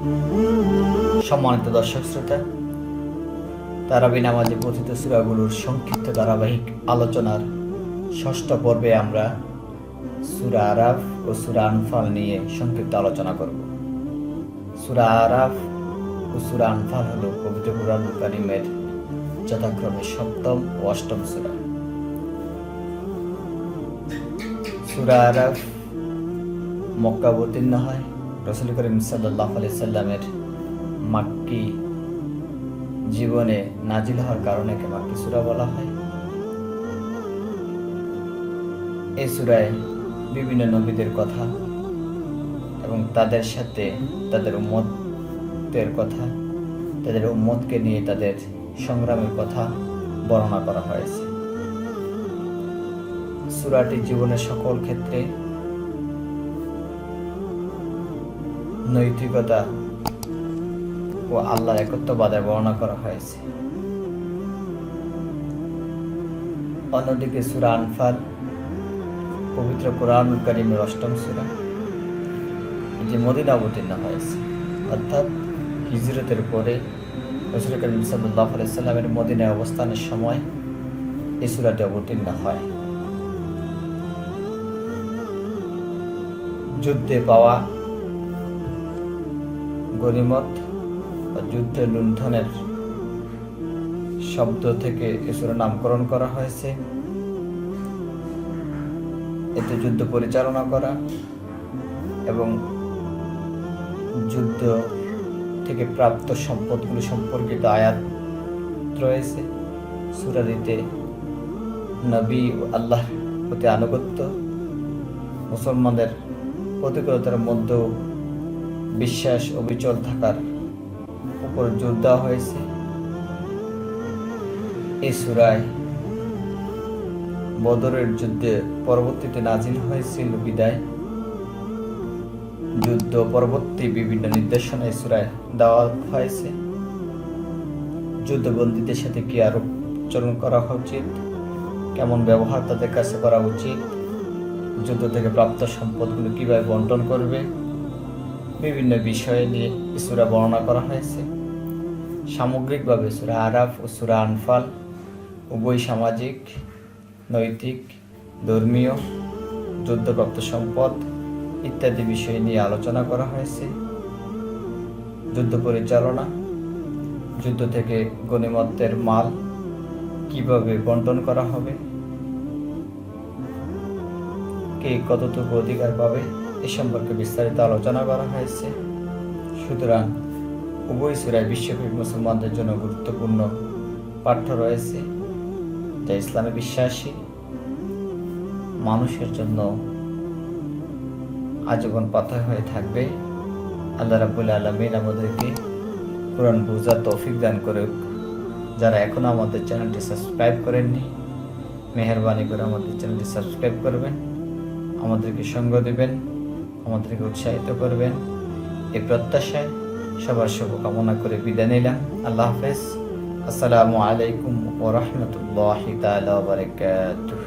সম্মানিত দর্শক শ্রোতা, তারাবি নামাজে কথিত সুরাগুলোর সংক্ষিপ্ত ধারাবাহিক আলোচনার ষষ্ঠ পর্বে আমরা সুরা আরাফ ও সুরা আনফাল নিয়ে সংক্ষিপ্ত আলোচনা করব। সুরা আরাফ ও সুরা আনফাল হল পবিত্র কুরআন কারিমের যথাক্রমে সপ্তম ও অষ্টম সুরা। সুরা আরাফ মক্কা অবতীর্ণ হয়। রসুল করিম সাল্লাহ আলি সাল্লামের মাক্কি জীবনে নাজিল হওয়ার কারণে একে মাক্কি সুরা বলা হয়। এই সুরায় বিভিন্ন নবীদের কথা এবং তাদের সাথে তাদের উম্মতের কথা, তাদের উম্মতকে নিয়ে তাদের সংগ্রামের কথা বর্ণনা করা হয়েছে। সুরাটি জীবনের সকল ক্ষেত্রে নৈতিকতা ও আল্লাহর একত্ববাদের বর্ণনা করা হয়েছে। অন্যদিকে সুরা আনফাল, পবিত্র কোরআন কারিমের অষ্টম সুরা যে মদিনা অবতীর্ণ হয়েছে। অর্থাৎ হিজরতের পরে রসুল করিম সাল্লাহ সাল্লামের মদিনায় অবস্থানের সময় এই সুরাটি অবতীর্ণ হয়। যুদ্ধে পাওয়া গরিমত যুদ্ধের লুণ্ঠনের শব্দ থেকে এসুরের নামকরণ করা হয়েছে। এতে যুদ্ধ পরিচালনা করা এবং যুদ্ধ থেকে প্রাপ্ত সম্পদগুলি সম্পর্কিত আয়াত রয়েছে। সুরাদিতে নবী ও আল্লাহ প্রতি আনুগত্য, মুসলমানদের প্রতিকূলতার মধ্যেও বিশ্বাস অবিচল থাকার উপর জোর দেওয়া হয়েছে। এই সুরায় বদরের যুদ্ধে পরবর্তীতে নাজিল হয়েছিল বিদায়। যুদ্ধ পরবর্তী বিভিন্ন নির্দেশনা সুরায় দেওয়া হয়েছে। যুদ্ধবন্দীদের সাথে কি আরও আচরণ করা উচিত? কেমন ব্যবহার তাদের কাছে করা উচিত? যুদ্ধ থেকে প্রাপ্ত সম্পদগুলো কীভাবে বন্টন করবে? বিভিন্ন বিষয় নিয়ে সুরা বর্ণনা করা হয়েছে। সামগ্রিকভাবে সুরা আরাফ ও সুরা আনফাল উভয় সামাজিক, নৈতিক, ধর্মীয়, যুদ্ধপ্রাপ্ত সম্পদ ইত্যাদি বিষয় নিয়ে আলোচনা করা হয়েছে। যুদ্ধ পরিচালনা, যুদ্ধ থেকে গণিমত্বের মাল কীভাবে বন্টন করা হবে, কে কতটুকু অধিকার পাবে এ সম্পর্কে বিস্তারিত আলোচনা করা হয়েছে। সুতরাং উভয় সুরায় বিশ্বব্যাপী মুসলমানদের জন্য গুরুত্বপূর্ণ পাঠ্য রয়েছে, যা ইসলামে বিশ্বাসী মানুষের জন্য আজীবন পাথর হয়ে থাকবে। আল্লাহ রাবুল আলমিন আমাদেরকে কোরআন বুঝার তৌফিক দান করুক। যারা এখনও আমাদের চ্যানেলটি সাবস্ক্রাইব করেননি, মেহরবানি করে আমাদের চ্যানেলটি সাবস্ক্রাইব করবেন। আমাদেরকে সঙ্গ দেবেন। আমাদেরকে উৎসাহিত করবেন। এই প্রত্যাশায় সবার শুভকামনা করে বিদায় নিলাম। আল্লাহ হাফেজ। আসসালামু আলাইকুম ও রহমতুল্লাহ তালা বারকাতুহ।